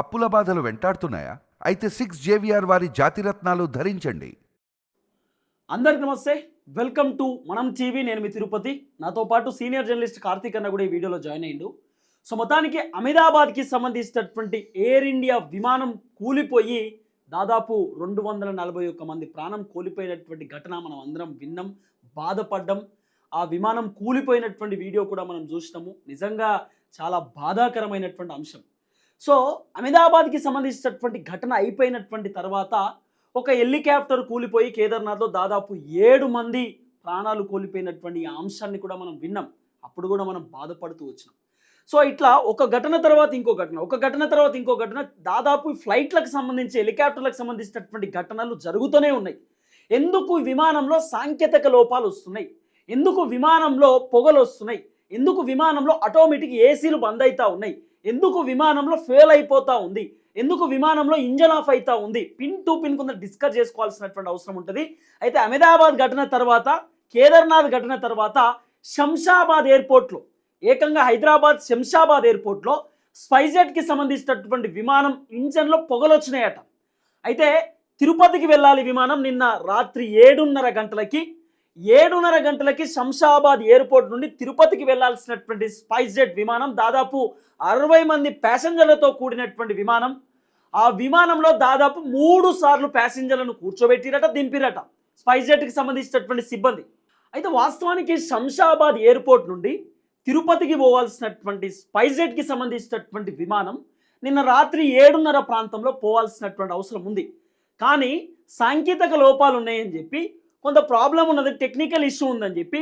అప్పుల బాధలు వెంటాడుతున్నాయా? అయితే సిక్స్ జేవిఆర్ వారి జాతిరత్నాలు ధరించండి. అందరికి నమస్తే. Welcome to Manam TV. నేను మీ తిరుపతి. నాతో పాటు సీనియర్ జర్నలిస్ట్ కార్తీక్ అన్న కూడా ఈ వీడియోలో జాయిన్ అయ్యిండు. సో మొత్తానికి అహ్మదాబాద్కి సంబంధించినటువంటి ఎయిర్ ఇండియా విమానం కూలిపోయి దాదాపు రెండు వందల నలభై ఒక్క మంది ప్రాణం కోల్పోయినటువంటి ఘటన మనం అందరం విన్నాం బాధపడ్డం. ఆ విమానం కూలిపోయినటువంటి వీడియో కూడా మనం చూసినాము. నిజంగా చాలా బాధాకరమైనటువంటి అంశం. సో అహ్మదాబాద్కి సంబంధించినటువంటి ఘటన అయిపోయినటువంటి తర్వాత ఒక హెలికాప్టర్ కూలిపోయి కేదార్నాథ్లో దాదాపు ఏడు మంది ప్రాణాలు కోల్పోయినటువంటి అంశాన్ని కూడా మనం విన్నాం. అప్పుడు కూడా మనం బాధపడుతూ వచ్చినాం. సో ఇట్లా ఒక ఘటన తర్వాత ఇంకో ఘటన ఒక ఘటన తర్వాత ఇంకో ఘటన దాదాపు ఫ్లైట్లకు సంబంధించి హెలికాప్టర్లకు సంబంధించినటువంటి ఘటనలు జరుగుతూనే ఉన్నాయి. ఎందుకు విమానంలో సాంకేతిక లోపాలు వస్తున్నాయి? ఎందుకు విమానంలో పొగలు వస్తున్నాయి? ఎందుకు విమానంలో ఆటోమేటిక్ ఏసీలు బంద్ అవుతా ఉన్నాయి? ఎందుకు విమానంలో ఫెయిల్ అయిపోతా ఉంది? ఎందుకు విమానంలో ఇంజన్ ఆఫ్ అవుతా ఉంది? పిన్ టు పిన్ కొంత డిస్కస్ చేసుకోవాల్సినటువంటి అవసరం ఉంటుంది. అయితే అహ్మదాబాద్ ఘటన తర్వాత కేదార్నాథ్ ఘటన తర్వాత శంషాబాద్ ఎయిర్పోర్ట్లో ఏకంగా హైదరాబాద్ శంషాబాద్ ఎయిర్పోర్ట్లో స్పైజెట్కి సంబంధించినటువంటి విమానం ఇంజన్లో పొగలొచ్చినాయట. అయితే తిరుపతికి వెళ్ళాలి విమానం నిన్న రాత్రి ఏడున్నర గంటలకి ఏడున్నర గంటలకి శంషాబాద్ ఎయిర్పోర్ట్ నుండి తిరుపతికి వెళ్ళాల్సినటువంటి స్పైస్ జెట్ విమానం దాదాపు అరవై మంది ప్యాసింజర్లతో కూడినటువంటి విమానం. ఆ విమానంలో దాదాపు మూడు సార్లు ప్యాసింజర్లను కూర్చోబెట్టిరట దింపిరట స్పైస్ జెట్కి సంబంధించినటువంటి సిబ్బంది. అయితే వాస్తవానికి శంషాబాద్ ఎయిర్పోర్ట్ నుండి తిరుపతికి పోవాల్సినటువంటి స్పైస్ జెట్కి సంబంధించినటువంటి విమానం నిన్న రాత్రి ఏడున్నర ప్రాంతంలో పోవాల్సినటువంటి అవసరం ఉంది. కానీ సాంకేతిక లోపాలు ఉన్నాయని చెప్పి కొంత ప్రాబ్లం ఉన్నది టెక్నికల్ ఇష్యూ ఉందని చెప్పి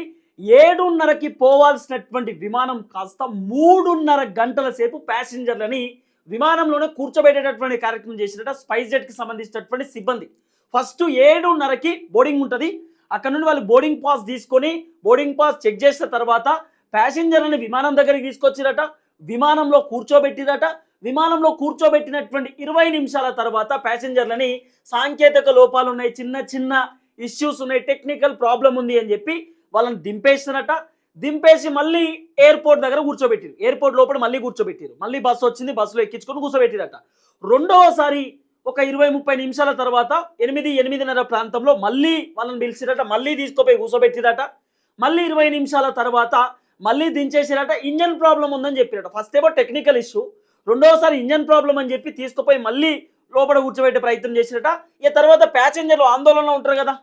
ఏడున్నరకి పోవాల్సినటువంటి విమానం కాస్త మూడున్నర గంటల సేపు ప్యాసింజర్లని విమానంలోనే కూర్చోబెట్టేటటువంటి కార్యక్రమం చేసినట్ట స్పైస్ జెట్కి సంబంధించినటువంటి సిబ్బంది. ఫస్ట్ ఏడున్నరకి బోర్డింగ్ ఉంటుంది. అక్కడ నుండి వాళ్ళు బోర్డింగ్ పాస్ తీసుకొని బోర్డింగ్ పాస్ చెక్ చేసిన తర్వాత ప్యాసింజర్లని విమానం దగ్గరికి తీసుకొచ్చిరట విమానంలో కూర్చోబెట్టిరట విమానంలో కూర్చోబెట్టినటువంటి ఇరవై నిమిషాల తర్వాత ప్యాసింజర్లని సాంకేతిక లోపాలు ఉన్నాయి చిన్న చిన్న ఇష్యూస్ ఉన్నాయి టెక్నికల్ ప్రాబ్లం ఉంది అని చెప్పి వాళ్ళని దింపేసినట దింపేసి మళ్ళీ ఎయిర్పోర్ట్ దగ్గర కూర్చోబెట్టారు. ఎయిర్పోర్ట్ లోపల మళ్ళీ కూర్చోబెట్టారు. మళ్ళీ బస్సు వచ్చింది బస్సులో ఎక్కించుకొని కూర్చోబెట్టిరట. రెండవసారి ఒక ఇరవై ముప్పై నిమిషాల తర్వాత ఎనిమిది ఎనిమిదిన్నర ప్రాంతంలో మళ్ళీ వాళ్ళని పిలిచిరట మళ్ళీ తీసుకుపోయి కూర్చోబెట్టిరట. మళ్ళీ ఇరవై నిమిషాల తర్వాత మళ్ళీ దించేసిరట. ఇంజన్ ప్రాబ్లం ఉందని చెప్పిరట. ఫస్ట్ ఏమో టెక్నికల్ ఇష్యూ రెండవసారి ఇంజన్ ప్రాబ్లం అని చెప్పి తీసుకుపోయి మళ్ళీ లోపల కూర్చోబెట్టే ప్రయత్నం చేసిరట. ఇక తర్వాత ప్యాసింజర్లు ఆందోళనలో ఉంటారు కదా.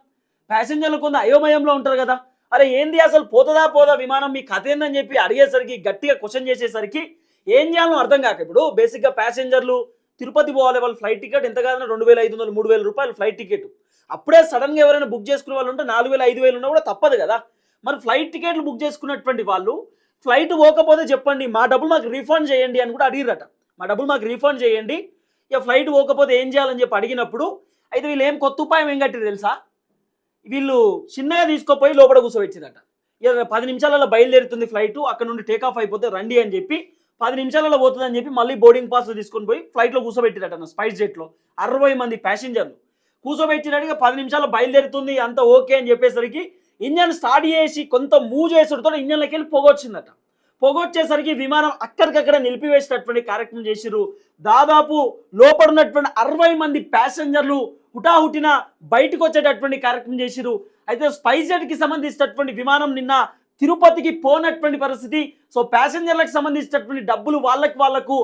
ప్యాసింజర్లు కొంత అయోమయంలో ఉంటారు కదా. అరే ఏంది అసలు పోతుందా పోదా విమానం? మీ కథ ఏందని చెప్పి అడిగేసరికి గట్టిగా క్వశ్చన్ చేసేసరికి ఏం చేయాలో అర్థం కాక ఇప్పుడు బేసిక్గా ప్యాసింజర్లు తిరుపతి పోవాలి వాళ్ళ ఫ్లైట్ టికెట్ ఎంత కాదన్నా రెండు వేల ఐదు వందలు మూడు వేల రూపాయలు ఫ్లైట్ టికెట్ అప్పుడే సడన్గా ఎవరైనా బుక్ చేసుకునే వాళ్ళు ఉంటే నాలుగు వేల ఐదు వేలు ఉన్నా కూడా తప్పదు కదా. మరి ఫ్లైట్ టికెట్లు బుక్ చేసుకున్నటువంటి వాళ్ళు ఫ్లైట్ పోకపోతే చెప్పండి మా డబ్బులు మాకు రీఫండ్ చేయండి అని కూడా అడిగిరట మా డబ్బులు మాకు రీఫండ్ చేయండి. ఇక ఫ్లైట్ పోకపోతే ఏం చేయాలని చెప్పి అడిగినప్పుడు అయితే వీళ్ళు ఏం కొత్త ఉపాయం ఏం కట్టిరు తెలుసా? వీళ్ళు చిన్నగా తీసుకుపోయి లోపల కూర్చోబెట్టిరట ఇక పది నిమిషాలలో బయలుదేరుతుంది ఫ్లైట్ అక్కడ నుండి టేక్ ఆఫ్ అయిపోతే రండి అని చెప్పి పది నిమిషాలలో పోతుంది అని చెప్పి మళ్ళీ బోర్డింగ్ పాస్ తీసుకొని పోయి ఫ్లైట్లో కూర్చోబెట్టిరట నా స్పైస్ జెట్లో అరవై మంది ప్యాసింజర్లు కూర్చోబెట్టినట్టుగా పది నిమిషాలు బయలుదేరుతుంది అంత ఓకే అని చెప్పేసరికి ఇంజన్ స్టార్ట్ చేసి కొంత మూవ్ చేసేటతో ఇంజన్లోకి వెళ్ళి పొగొచ్చిందట. పొగొచ్చేసరికి విమానం అక్కడికక్కడ నిలిపివేసినటువంటి కార్యక్రమం చేసిరు దాదాపు లోపల ఉన్నటువంటి అరవై మంది ప్యాసింజర్లు హుటాహుటిన బయటకు వచ్చేటటువంటి కార్యక్రమం చేసిరు అయితే స్పైస్ జెట్కి సంబంధించినటువంటి విమానం నిన్న తిరుపతికి పోనటువంటి పరిస్థితి. సో ప్యాసింజర్లకు సంబంధించినటువంటి డబ్బులు వాళ్ళకి వాళ్ళకు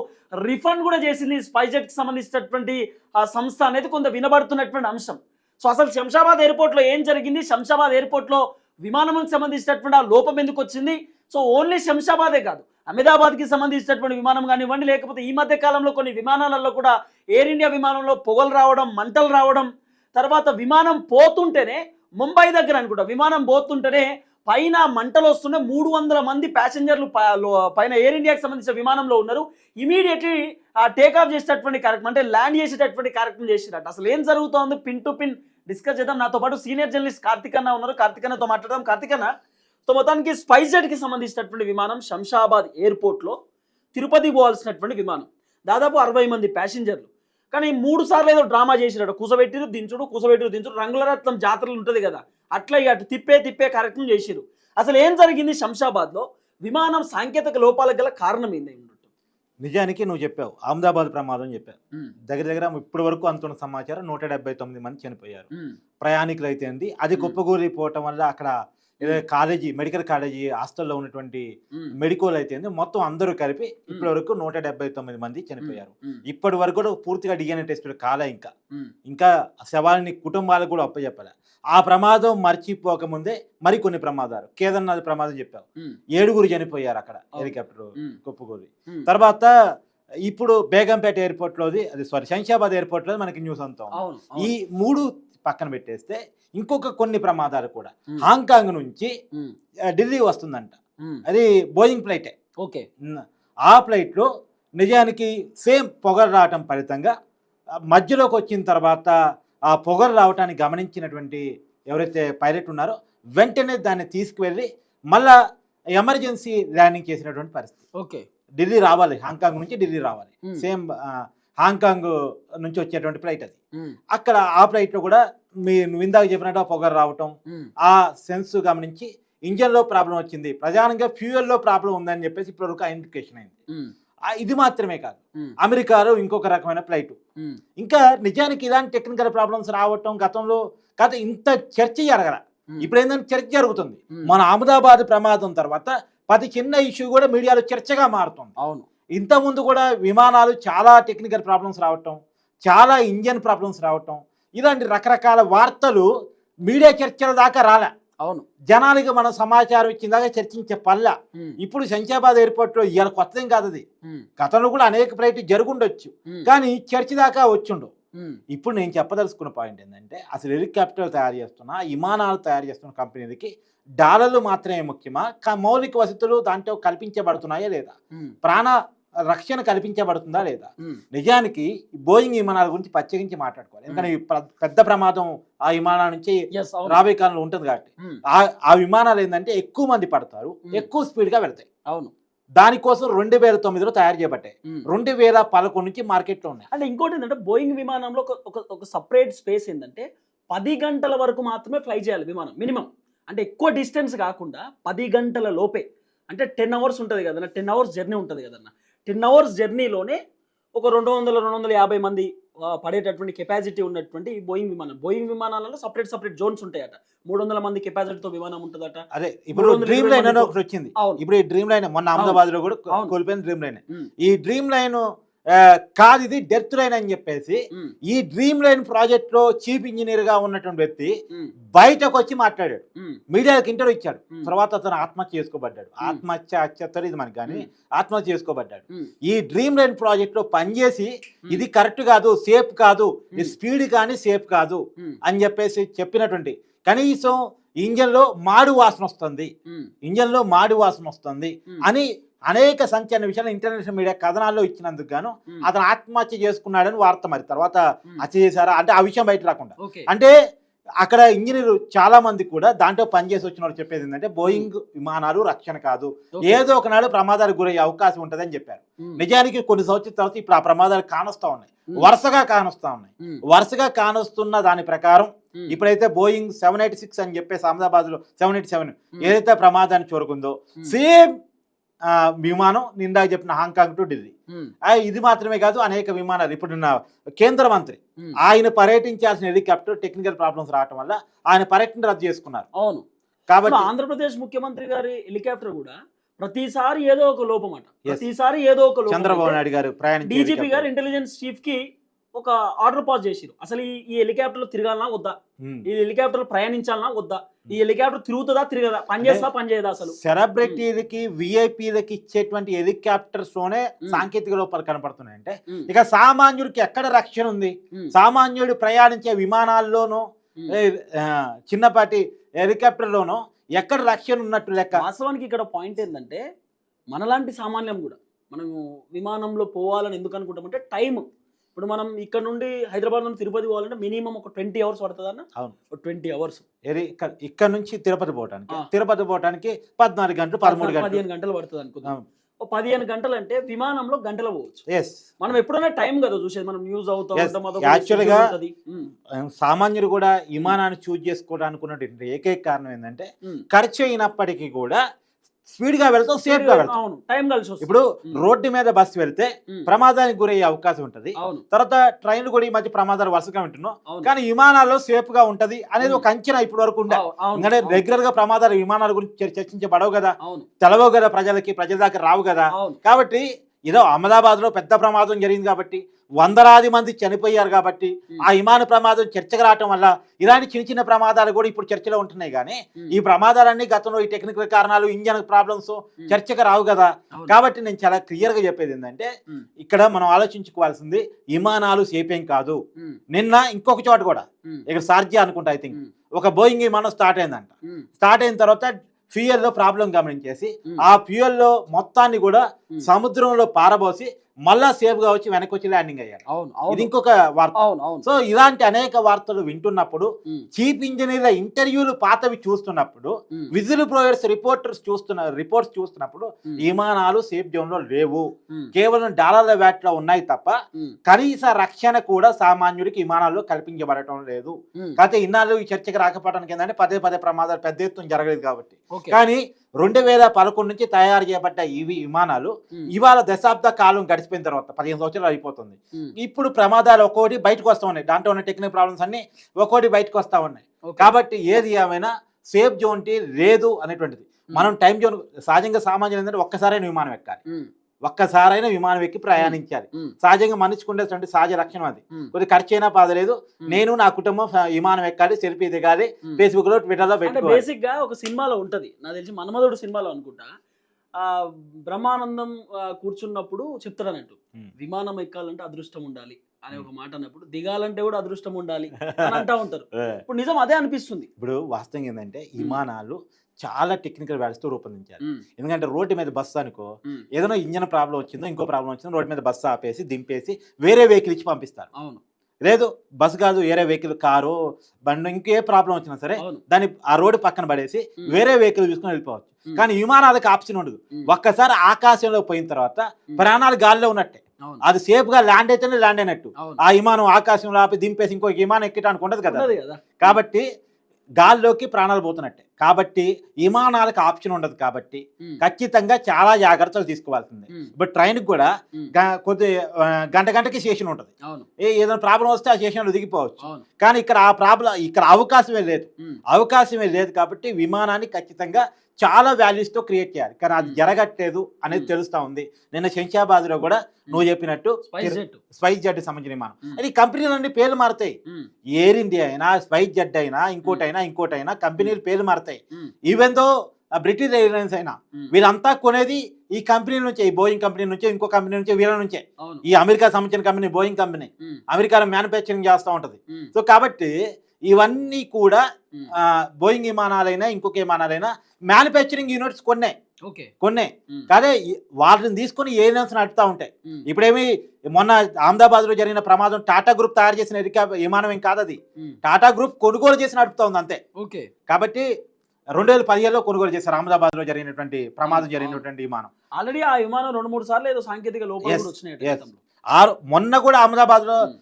రిఫండ్ కూడా చేసింది స్పైస్ జెట్కి సంబంధించినటువంటి ఆ సంస్థ అనేది కొంత వినబడుతున్నటువంటి అంశం. సో అసలు శంషాబాద్ ఎయిర్పోర్ట్లో ఏం జరిగింది? శంషాబాద్ ఎయిర్పోర్ట్లో విమానంకి సంబంధించినటువంటి ఆ లోపం ఎందుకు వచ్చింది సో ఓన్లీ శంషాబాదే కాదు అహ్మదాబాద్కి సంబంధించినటువంటి విమానం కానివ్వండి లేకపోతే ఈ మధ్య కాలంలో కొన్ని విమానాలలో కూడా ఎయిర్ ఇండియా విమానంలో పొగలు రావడం మంటలు రావడం తర్వాత విమానం పోతుంటేనే ముంబై దగ్గర అనుకుంటా విమానం పోతుంటేనే పైన మంటలు వస్తుండే మూడు వందల మంది ప్యాసింజర్లు ప- లో- పైన ఎయిర్ ఇండియాకి సంబంధించిన విమానంలో ఉన్నారు. ఇమీడియట్లీ టేక్ ఆఫ్ చేసేటటువంటి కార్యక్రమం అంటే ల్యాండ్ చేసేటటువంటి కార్యక్రమం చేసినట్టు అసలు ఏం జరుగుతోంది? పిన్ టు పిన్ డిస్కస్ చేద్దాం. నాతో పాటు సీనియర్ జర్నలిస్ట్ కార్తిక్ అన్న ఉన్నారు. కార్తిక్ అన్నతో మాట్లాడదాం. కార్తిక్ అన్న? సో మొత్తానికి స్పైస్ జెట్కి సంబంధించినటువంటి విమానం శంషాబాద్ ఎయిర్పోర్ట్లో తిరుపతి పోవాల్సినటువంటి విమానం. దాదాపు అరవై మంది ప్యాసింజర్లు. కానీ మూడు సార్లు ఏదో డ్రామా చేసినాడు కూసబెట్టిరు దించుడు కూసబెట్టిరు దించుడు. రంగులరత్నం జాతరలు ఉంటుంది కదా. అట్లా ఇక అటు తిప్పే తిప్పే కార్యక్రమం చేసిరు. అసలు ఏం జరిగింది శంషాబాద్లో? విమానం సాంకేతిక లోపాలకు గల కారణం ఏంది? నిజానికి నువ్వు చెప్పావు. అహ్మదాబాద్ ప్రమాదం చెప్పావు. దగ్గర దగ్గర ఇప్పటి వరకు అంతున్న సమాచారం నూట డెబ్బై తొమ్మిది మంది చనిపోయారు. ప్రయాణికులు అయితే అది మ్మ్. కుప్పగూలిపోవటం వల్ల అక్కడ కాలేజీ మెడికల్ కాలేజీ హాస్టల్లో ఉన్నటువంటి మెడికల్ అయితే మొత్తం అందరూ కలిపి ఇప్పటి వరకు నూట డెబ్బై తొమ్మిది మంది చనిపోయారు. ఇప్పటి వరకు కూడా పూర్తిగా డిఎన్ఏ టెస్ట్ కాలే ఇంకా. ఇంకా శవాలని కుటుంబాలకు కూడా అప్పచెప్పాలి ఆ ప్రమాదం మర్చిపోకముందే మరికొన్ని ప్రమాదాలు. కేదార్నాథ్ ప్రమాదం చెప్పావు. ఏడుగురు చనిపోయారు అక్కడ. Helicopter um. తర్వాత ఇప్పుడు బేగంపేట ఎయిర్పోర్ట్లోది అది సారీ శంషాబాద్ ఎయిర్పోర్ట్లో మనకి న్యూస్ అంతా ఈ. మూడు పక్కన పెట్టేస్తే ఇంకొక కొన్ని ప్రమాదాలు కూడా. హాంకాంగ్ నుంచి ఢిల్లీ వస్తుందంట. అది బోయింగ్ ఫ్లైటే ఓకే. ఆ ఫ్లైట్లో నిజానికి సేమ్ పొగరు రావటం ఫలితంగా మధ్యలోకి వచ్చిన తర్వాత ఆ పొగరు రావటాన్ని గమనించినటువంటి ఎవరైతే పైలట్ ఉన్నారో వెంటనే దాన్ని తీసుకువెళ్ళి మళ్ళా ఎమర్జెన్సీ ల్యాండింగ్ చేసినటువంటి పరిస్థితి. ఓకే. ఢిల్లీ రావాలి హాంకాంగ్ నుంచి ఢిల్లీ రావాలి. సేమ్ హాంకాంగ్ నుంచి వచ్చేటువంటి ఫ్లైట్ అది. అక్కడ ఆ ఫ్లైట్లో కూడా మీ నువ్వు ఇందాక చెప్పినట్టు ఆ పొగరు రావటం ఆ సెన్స్ గమనించి ఇంజన్లో ప్రాబ్లం వచ్చింది. ప్రధానంగా ఫ్యూయల్లో ప్రాబ్లం ఉందని చెప్పేసి ఇప్పటివరకు ఐడెంటిఫికేషన్ అయింది. ఇది మాత్రమే కాదు. అమెరికాలో ఇంకొక రకమైన ఫ్లైట్. ఇంకా నిజానికి ఇలాంటి టెక్నికల్ ప్రాబ్లమ్స్ రావటం గతంలో కాదు ఇంత చర్చ జరగల. ఇప్పుడు ఏంటంటే చర్చ జరుగుతుంది. మన అహ్మదాబాద్ ప్రమాదం తర్వాత ప్రతి చిన్న ఇష్యూ కూడా మీడియాలో చర్చగా మారుతుంది. అవును. ఇంతకుముందు కూడా విమానాలు చాలా టెక్నికల్ ప్రాబ్లమ్స్ రావటం చాలా ఇంజన్ ప్రాబ్లమ్స్ రావటం ఇలాంటి రకరకాల వార్తలు మీడియా చర్చల దాకా రాలే. అవును. జనానికి మన సమాచారం ఇచ్చిన దాకా చర్చించే పల్లె. ఇప్పుడు శంషాబాద్ ఎయిర్పోర్ట్లో ఇవాళ కొత్తదేం కాదు అది. గతంలో కూడా అనేక ఫ్లైట్ జరుగుండొచ్చు. కానీ చర్చ దాకా వచ్చిండు. ఇప్పుడు నేను చెప్పదలుచుకున్న పాయింట్ ఏంటంటే అసలు హెలికాప్టర్ తయారు చేస్తున్న విమానాలు తయారు చేస్తున్న కంపెనీలకి డాలర్లు మాత్రమే ముఖ్యమా? క- మౌలిక వసతులు దాంట్లో కల్పించబడుతున్నాయా లేదా? ప్రాణ రక్షణ కల్పించబడుతుందా లేదా? నిజానికి బోయింగ్ విమానాల గురించి ప్రత్యేకించి మాట్లాడుకోవాలి. ఎందుకంటే పెద్ద ప్రమాదం ఆ విమానాల నుంచి. రాబోయే కాలంలో ఉంటుంది కాబట్టి. ఆ ఆ విమానాలు ఏంటంటే ఎక్కువ మంది పడతారు. ఎక్కువ స్పీడ్గా వెళ్తాయి. అవును. దానికోసం రెండు వేల తొమ్మిదిలో తయారు చేయబట్టాయి. రెండు వేల పదకొండు నుంచి మార్కెట్లో ఉన్నాయి. అంటే ఇంకోటి ఏంటంటే బోయింగ్ విమానంలో ఒక ఒక ఒక సపరేట్ స్పేస్ ఏంటంటే పది గంటల వరకు మాత్రమే ఫ్లై చేయాలి విమానం మినిమం. అంటే ఎక్కువ డిస్టెన్స్ కాకుండా పది గంటల లోపే అంటే టెన్ అవర్స్ ఉంటుంది కదన్న టెన్ అవర్స్ జర్నీ ఉంటుంది కదన్న టెన్ అవర్స్ జర్నీలోనే ఒక రెండు వందల రెండు వందల యాభై మంది పడేటటువంటి కెపాసిటీ ఉన్నటువంటి ఈ బోయింగ్ విమానం. బోయింగ్ విమానాలలో సపరేట్ సపరేట్ జోన్స్ ఉంటాయట. మూడు వందల మంది కెపాసిటీతో విమానం ఉంటుందట. అదే ఇప్పుడు డ్రీమ్ లైన్ ఒకటి వచ్చింది. ఇప్పుడు ఈ డ్రీమ్ లైన్ మొన్న అహ్మదాబాద్లో కూడా. కోల్పోయిన డ్రీమ్ లైన్ ఈ డ్రీమ్ లైన్ కాదు ఇది డెత్ లైన్ అని చెప్పేసి ఈ డ్రీమ్ లైన్ ప్రాజెక్ట్లో చీఫ్ ఇంజనీర్గా ఉన్నటువంటి వ్యక్తి బయటకు వచ్చి మాట్లాడాడు. మీడియాకి ఇంటర్వ్యూ ఇచ్చాడు. తర్వాత అతను ఆత్మహత్య చేసుకోబడ్డాడు. ఆత్మహత్య హత్య ఇది మనకి కానీ ఆత్మహత్య చేసుకోబడ్డాడు. ఈ డ్రీమ్ లైన్ ప్రాజెక్ట్లో పనిచేసి ఇది కరెక్ట్ కాదు సేఫ్ కాదు. స్పీడ్ కానీ సేఫ్ కాదు అని చెప్పేసి చెప్పినటువంటి కనీసం ఇంజన్లో మాడు వాసన వస్తుంది. ఇంజన్లో మాడు వాసన వస్తుంది అని అనేక సంచలన విషయాలు ఇంటర్నేషనల్ మీడియా కథనాల్లో ఇచ్చినందుకు గాను అతను ఆత్మహత్య చేసుకున్నాడని వార్త మరి. తర్వాత హత్య చేశారా? అంటే ఆ విషయం బయట రాకుండా. అంటే అక్కడ ఇంజనీర్ చాలా మంది కూడా దాంట్లో పనిచేసి వచ్చిన వాళ్ళు చెప్పేది ఏంటంటే బోయింగ్ విమానాలు రక్షణ కాదు. ఏదో ఒకనాడు ప్రమాదాలకు గురయ్యే అవకాశం ఉంటుందని చెప్పారు. నిజానికి కొన్ని సంవత్సరాల తర్వాత ఇప్పుడు ఆ ప్రమాదాలు కానొస్తా ఉన్నాయి. వరుసగా కానొస్తా ఉన్నాయి. వరుసగా కానొస్తున్న దాని ప్రకారం ఇప్పుడైతే బోయింగ్ సెవెన్ ఎయిట్ సిక్స్ అని చెప్పేసి అహ్మదాబాద్లో సెవెన్ ఎయిట్ సెవెన్ ఏదైతే ప్రమాదాన్ని చూరకుందో సేమ్ విమానం నిందాక చెప్పిన హాంకాంగ్ టు ఢిల్లీ. ఇది మాత్రమే కాదు అనేక విమానాలు ఇప్పుడు కేంద్ర మంత్రి ఆయన పర్యటించాల్సిన హెలికాప్టర్ టెక్నికల్ ప్రాబ్లమ్స్ రావటం వల్ల ఆయన పర్యటన రద్దు చేసుకున్నారు. అవును. కాబట్టి ఆంధ్రప్రదేశ్ ముఖ్యమంత్రి గారి హెలికాప్టర్ కూడా ప్రతిసారి ఏదో ఒక లోపం అట. ప్రతిసారి ఏదో ఒక చంద్రబాబు నాయుడు గారు ప్రయాణించే డీజీపీ గారు. ఇంటెలిజెన్స్ చీఫ్కి ఒక ఆర్డర్ పాస్ చేసిరు. అసలు ఈ- హెలికాప్టర్లో తిరగాలనా వద్దా. ఈ హెలికాప్టర్ ప్రయాణించాలనా వద్దా? ఈ హెలికాప్టర్ తిరుగుతుందా తిరగదా? పని చేస్తా పని చేయదా అసలు? సెలబ్రిటీలకి విఐపీలకి ఇచ్చేటువంటి హెలికాప్టర్స్లోనే. సాంకేతిక లోపాలు కనపడుతున్నాయి అంటే ఇక సామాన్యుడికి ఎక్కడ రక్షణ ఉంది? సామాన్యుడు ప్రయాణించే విమానాల్లోనూ చిన్నపాటి హెలికాప్టర్లోనూ ఎక్కడ రక్షణ ఉన్నట్టు లెక్క? వాస్తవానికి ఇక్కడ పాయింట్ ఏంటంటే మనలాంటి సామాన్యం కూడా మనము విమానంలో పోవాలని ఎందుకు అనుకుంటామంటే టైం ఇప్పుడు మనం ఇక్కడ నుండి హైదరాబాద్ నుండి తిరుపతి పోవాలంటే మినిమం ఒక ట్వంటీ అవర్స్ పడుతుంది అన్న అవును. Twenty hours. ఇక్కడ- నుంచి తిరుపతి పోవటానికి. ఆ. తిరుపతి పోవటానికి పద్నాలుగు గంటలు పదమూడు గంటలు. పదిహేను గంటలు పడుతుంది అనుకుందాం. పదిహేను గంటలు అంటే విమానంలో గంటలు పోవచ్చు. ఎస్ మనం ఎప్పుడైనా టైం కదా చూసేది మనం న్యూస్ అవుతా Yes. ఉంటాం అదొక Actually schedule గా- ఉంటది. ఉమ్, సామాన్యుడు కూడా విమానాన్ని చూజ్ చేసుకోవడానికి ఏకైక కారణం ఏంటంటే ఖర్చు అయినప్పటికీ కూడా స్పీడ్గా వెళ్తాం సేఫ్గా వెళ్తాం. టైం కలిసి ఇప్పుడు. రోడ్డు మీద బస్సు వెళ్తే. ప్రమాదానికి గురయ్యే అవకాశం ఉంటది. తర్వాత ట్రైన్లు కూడా ఈ మధ్య ప్రమాదాలు వరుసగా వింటున్నాం. కానీ విమానాల్లో సేఫ్గా ఉంటది అనేది ఒక అంచనా ఇప్పటి వరకు ఉండే. ఎందుకంటే రెగ్యులర్గా ప్రమాదాలు విమానాల గురించి చర్- చర్చించబడవు కదా. తెలవవు కదా ప్రజలకి ప్రజల దాకా రావు కదా. కాబట్టి ఏదో అహ్మదాబాద్లో పెద్ద ప్రమాదం జరిగింది కాబట్టి వందలాది మంది చనిపోయారు కాబట్టి. ఆ విమాన ప్రమాదం చర్చకు రావటం వల్ల ఇలాంటి చిన్న చిన్న ప్రమాదాలు కూడా ఇప్పుడు చర్చలో ఉంటున్నాయి కానీ. ఈ ప్రమాదాలన్నీ గతంలో ఈ టెక్నికల్ కారణాలు ఇంజన్ ప్రాబ్లమ్స్. చర్చకు రావు కదా. కాబట్టి నేను చాలా క్లియర్గా చెప్పేది ఏంటంటే. ఇక్కడ మనం ఆలోచించుకోవాల్సింది విమానాలు సేపేం కాదు. నిన్న ఇంకొక చోట కూడా. ఇక్కడ సార్జా అనుకుంటా ఐ థింక్. ఒక బోయింగ్ విమానం స్టార్ట్ అయిందంట. స్టార్ట్ అయిన తర్వాత ఫ్యూయల్లో ప్రాబ్లం గమనించేసి. ఆ ఫ్యూయల్లో మొత్తాన్ని కూడా. సముద్రంలో పారబోసి మళ్ళా సేఫ్గా వచ్చి వెనక్కి వచ్చి ల్యాండింగ్ అయ్యారు అవును ఇది ఇంకొక వార్త అవును అవును సో ఇలాంటి అనేక వార్తలు వింటున్నప్పుడు. చీఫ్ ఇంజనీర్ల ఇంటర్వ్యూలు పాతవి చూస్తున్నప్పుడు. విజిల్ బ్లోయర్స్ రిపోర్టర్స్ చూస్తున్న రిపోర్ట్స్ చూస్తున్నప్పుడు. విమానాలు సేఫ్ జోన్లో లేవు. కేవలం డాలర్ల వ్యాట్లో ఉన్నాయి తప్ప. కనీస రక్షణ కూడా సామాన్యుడికి విమానాల్లో కల్పించబడటం లేదు. కాకపోతే ఇన్నాళ్ళు ఈ చర్చకు రాకపోవడానికి ఏంటంటే పదే పదే ప్రమాదాలు పెద్ద ఎత్తున జరగలేదు కాబట్టి కానీ రెండు వేల పదకొండు నుంచి తయారు చేయబడ్డ ఇవి విమానాలు. ఇవాళ దశాబ్ద కాలం గడిచిపోయిన తర్వాత పదిహేను సంవత్సరాలు అయిపోతుంది. ఇప్పుడు ప్రమాదాలు ఒక్కోటి బయటకు వస్తూ ఉన్నాయి దాంట్లో ఉన్న టెక్నికల్ ప్రాబ్లమ్స్ అన్ని ఒక్కోటి బయటకు వస్తూ ఉన్నాయి. కాబట్టి ఏది ఏమైనా సేఫ్ జోన్ టీ లేదు అనేటువంటిది. మనం టైం జోన్ సహజంగా సామాన్యులు ఏంటంటే ఒక్కసారైనా విమానం ఎక్కాలి. ఒక్కసారైనా విమానం ఎక్కి ప్రయాణించాలి. సహజంగా మనిషికి ఉండేటువంటి సహజ లక్షణం అది. కొద్ది ఖర్చు అయినా ఉమ్. నేను నా కుటుంబం విమానం ఎక్కాలి సెల్ఫీ దిగాలి. ఫేస్బుక్లో ట్విట్టర్లో బేసిక్గా ఒక సినిమాలో ఉంటది నాకు తెలిసి మన్మధుడు సినిమాలో అనుకుంటా ఆ బ్రహ్మానందం కూర్చున్నప్పుడు చెప్తాడు అన్నట్టు ఉమ్. విమానం ఎక్కాలంటే అదృష్టం ఉండాలి అనే ఒక మాట అన్నప్పుడు దిగాలంటే కూడా అదృష్టం ఉండాలి అని అంటా ఉంటారు. ఇప్పుడు నిజం అదే అనిపిస్తుంది ఇప్పుడు వాస్తవం ఏంటంటే విమానాలు చాలా టెక్నికల్ వ్యాల్యూస్తో రూపొందించారు ఎందుకంటే రోడ్డు మీద బస్సు అనుకో ఏదైనా ఇంజన్ ప్రాబ్లం వచ్చిందో ఇంకో ప్రాబ్లం వచ్చిందో రోడ్డు మీద బస్సు ఆపేసి దింపేసి వేరే వెహికల్ ఇచ్చి పంపిస్తారు. అవును. లేదు బస్సు కాదు వేరే వెహికల్ కారు బండి ఇంకే ప్రాబ్లం వచ్చినా సరే దాన్ని ఆ రోడ్డు పక్కన పడేసి వేరే వెహికల్ చూసుకొని వెళ్ళిపోవచ్చు. కానీ విమానాలకు ఆప్షన్ ఉండదు. ఒక్కసారి ఆకాశంలో పోయిన తర్వాత ప్రాణాలు గాలిలో ఉన్నట్టే. అది సేఫ్గా ల్యాండ్ అయితేనే ల్యాండ్ అయినట్టు. ఆ విమానం ఆకాశంలో ఆపి దింపేసి ఇంకో విమానం ఎక్కడానికి ఉండదు కదా. కాబట్టి గాల్లోకి ప్రాణాలు పోతున్నట్టే. కాబట్టి విమానాలకు ఆప్షన్ ఉండదు కాబట్టి ఖచ్చితంగా చాలా జాగ్రత్తలు తీసుకోవాల్సిందే. ఇప్పుడు ట్రైన్కి కూడా కొద్ది గంట గంటకి స్టేషన్ ఉంటుంది. ఏదైనా ప్రాబ్లం వస్తే ఆ స్టేషన్లో దిగిపోవచ్చు. కానీ ఇక్కడ ఆ ప్రాబ్లం ఇక్కడ అవకాశమే లేదు. అవకాశమే లేదు కాబట్టి విమానాన్ని ఖచ్చితంగా చాలా values తో క్రియేట్ చేయాలి. కానీ అది. జరగట్లేదు అనేది. తెలుస్తా ఉంది. నిన్న శంషాబాద్లో కూడా నువ్వు చెప్పినట్టు స్పైస్ జెట్ జెట్ సంబంధించిన విమానం. అది కంపెనీలన్నీ పేర్లు మారుతాయి. ఎయిర్ ఇండియా అయినా స్పైస్ జెట్ అయినా ఇంకోటైనా ఇంకోటైనా కంపెనీలు పేర్లు మారుతాయి. ఈవెన్తో బ్రిటిష్ ఎయిర్లైన్స్ అయినా వీళ్ళంతా కొనేది ఈ కంపెనీ నుంచే ఈ బోయింగ్ కంపెనీ నుంచే ఇంకో కంపెనీ నుంచే వీళ్ళ నుంచే. ఈ అమెరికా సంబంధించిన కంపెనీ బోయింగ్ కంపెనీ. అమెరికాలో మ్యానుఫ్యాక్చరింగ్ చేస్తూ ఉంటుంది. సో కాబట్టి ఇవన్నీ కూడా బోయింగ్ విమానాలైనా ఇంకొక విమానాలైనా మ్యానుఫ్యాక్చరింగ్ యూనిట్స్ కొన్నే. కొన్నే. కాదే వాటిని తీసుకుని ఎయిర్లైన్స్ నడుపుతూ ఉంటాయి. ఇప్పుడేమి మొన్న అహ్మదాబాద్లో జరిగిన ప్రమాదం టాటా గ్రూప్ తయారు చేసిన విమానం ఏం కాదు అది టాటా గ్రూప్ కొనుగోలు చేసి నడుపుతా ఉంది అంతే. ఓకే. కాబట్టి రెండు వేల పదిహేడులో కొనుగోలు చేశారు అహ్మదాబాద్లో జరిగినటువంటి ప్రమాదం జరిగినటువంటి విమానం. ఆల్రెడీ ఆ విమానం రెండు మూడు సార్లు ఏదో సాంకేతిక లోపాలు వచ్చినాయి. ఆరు మొన్న కూడా అహ్మదాబాద్లో ఉమ్,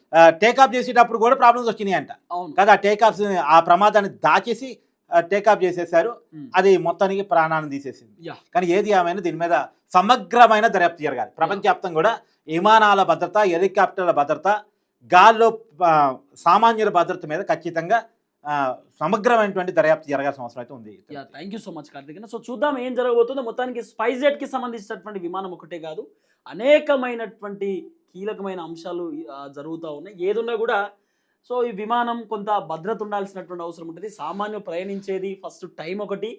టేకాఫ్ చేసేటప్పుడు కూడా ప్రాబ్లమ్స్ వచ్చినాయి అంట కదా టేకాఫ్ ఆ ప్రమాదాన్ని దాచేసి టేకాఫ్ చేసేసారు. అది మొత్తానికి ప్రాణాన్ని తీసేసింది. కానీ ఏది ఏమైనా దీని మీద సమగ్రమైన దర్యాప్తు జరగాలి. ప్రపంచవ్యాప్తంగా కూడా విమానాల భద్రత హెలికాప్టర్ల భద్రత గాల్లో సామాన్యుల భద్రత మీద ఖచ్చితంగా సమగ్రమైనటువంటి దర్యాప్తు జరగాల్సిన అవసరం అయితే ఉంది. Thank you so much Karthik so చూద్దాం ఏం జరగబోతుందో. మొత్తానికి స్పైస్ జెట్కి సంబంధించినటువంటి విమానం ఒకటే కాదు. అనేకమైనటువంటి కీలకమైన అంశాలు జరుగుతూ ఉన్నాయి. ఏదున్నా కూడా సో ఈ విమానం కొంత భద్రత ఉండాల్సినటువంటి అవసరం ఉంటుంది. సామాన్య ప్రయాణించేది ఫస్ట్ టైం ఒకటి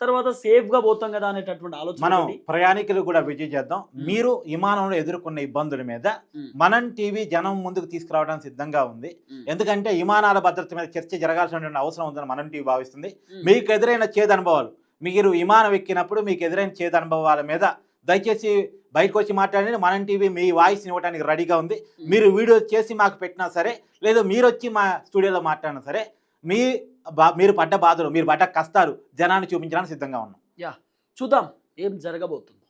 తర్వాత సేఫ్గా పోతాం కదా అనేటటువంటి ఆలోచన మనం. ప్రయాణికులు కూడా విజయ్ చేద్దాం. మీరు విమానంలో ఎదుర్కొన్న ఇబ్బందుల మీద మనం టీవీ జనం ముందుకు తీసుకురావడానికి సిద్ధంగా ఉంది. ఎందుకంటే విమానాల భద్రత మీద చర్చ జరగాల్సిన అవసరం ఉందని మనం టీవీ భావిస్తుంది. మీకు ఎదురైన చేదు అనుభవాలు మీరు విమానం ఎక్కినప్పుడు మీకు ఎదురైన చేదు అనుభవాల మీద దయచేసి బయటకు వచ్చి మాట్లాడండి. మనం టీవీ మీ వాయిస్ ఇవ్వడానికి రెడీగా ఉంది. మీరు వీడియో చేసి మాకు పెట్టినా సరే లేదా మీరు వచ్చి మా స్టూడియోలో మాట్లాడినా సరే మీ బా- మీరు పడ్డ బాధలు మీరు పడ్డ కష్టాలు జనాన్ని చూపించడానికి సిద్ధంగా ఉన్నాం. చూద్దాం ఏం జరగబోతుంది.